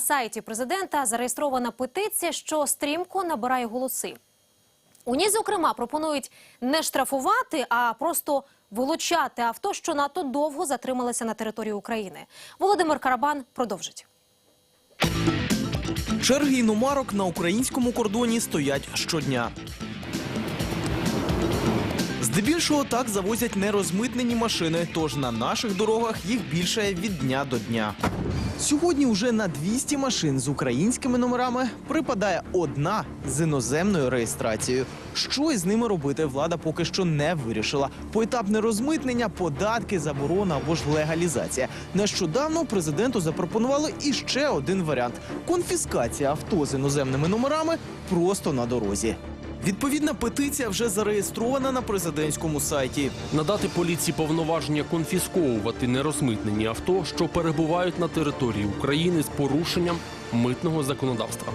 Сайті президента зареєстрована петиція, що стрімко набирає голоси. У ній, зокрема, пропонують не штрафувати, а просто вилучати авто, що надто довго затрималися на території України. Володимир Карабан продовжить. Черги іномарок на українському кордоні стоять щодня. Здебільшого так завозять нерозмитнені машини, тож на наших дорогах їх більше від дня до дня. Сьогодні уже на 200 машин з українськими номерами припадає одна з іноземною реєстрацією. Що із ними робити, влада поки що не вирішила. Поетапне розмитнення, податки, заборона або ж легалізація. Нещодавно президенту запропонували іще один варіант: конфіскація авто з іноземними номерами просто на дорозі. Відповідна петиція вже зареєстрована на президентському сайті. надати поліції повноваження конфісковувати нерозмитнені авто, що перебувають на території України з порушенням митного законодавства.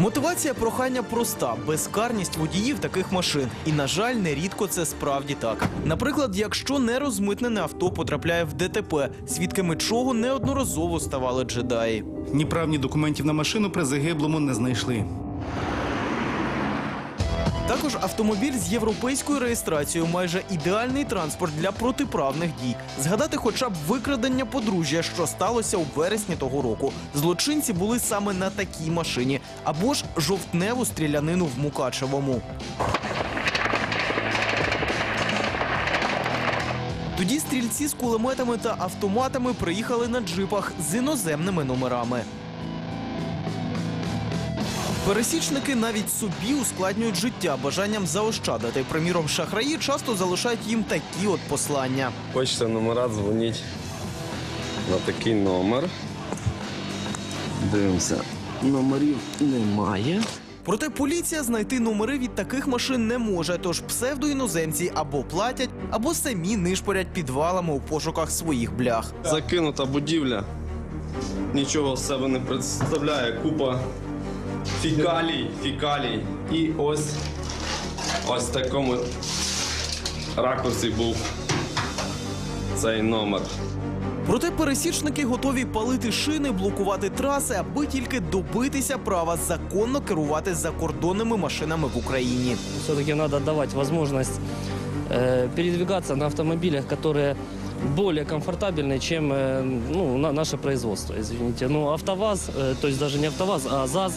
Мотивація прохання проста: безкарність водіїв таких машин. І, на жаль, нерідко це справді так. Наприклад, якщо нерозмитнене авто потрапляє в ДТП, свідками чого неодноразово ставали джедаї. Ні прав, ні документів на машину при загиблому не знайшли. Також автомобіль з європейською реєстрацією майже ідеальний транспорт для протиправних дій. Згадати хоча б викрадення подружжя, що сталося у вересні того року. Злочинці були саме на такій машині, або ж жовтневу стрілянину в Мукачевому. Тоді стрільці з кулеметами та автоматами приїхали на джипах з іноземними номерами. Пересічники навіть собі ускладнюють життя бажанням заощадити. Приміром, шахраї часто залишають їм такі от послання. Хочете номера, дзвоніть на такий номер. Дивимося. Номерів немає. Проте поліція знайти номери від таких машин не може. Тож псевдоіноземці або платять, або самі нишпорять підвалами у пошуках своїх блях. Закинута будівля. Нічого з себе не представляє. Купа фікалій, фікалій. І ось ось в такому ракурсі був цей номер. Проте пересічники готові палити шини, блокувати траси, аби тільки добитися права законно керувати закордонними машинами в Україні. Все-таки надо давать возможность э, передвигаться на автомобилях, которые более комфортабельны, чем э, ну, на- наше производство, извините. Ну, АвтоВАЗ, э, то есть даже не АвтоВАЗ, а ЗАЗ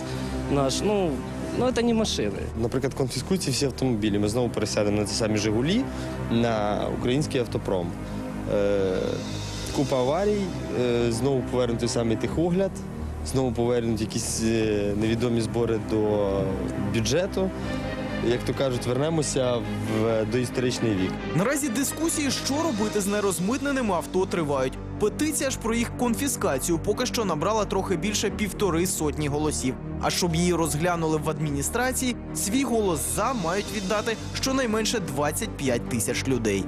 наш, ну, ну це не машини. Наприклад, конфіскуються всі автомобілі. Ми знову пересядемо на ці самі Жигулі, на український автопром. Е, купа аварій, е, знову повернути самий тихогляд, знову повернуть якісь е, невідомі збори до бюджету. Як то кажуть, вернемося в доісторичний вік. Наразі дискусії, що робити з нерозмитненими авто, тривають. Петиція ж про їх конфіскацію поки що набрала трохи більше півтори сотні голосів. А щоб її розглянули в адміністрації, свій голос за мають віддати щонайменше 25 тисяч людей.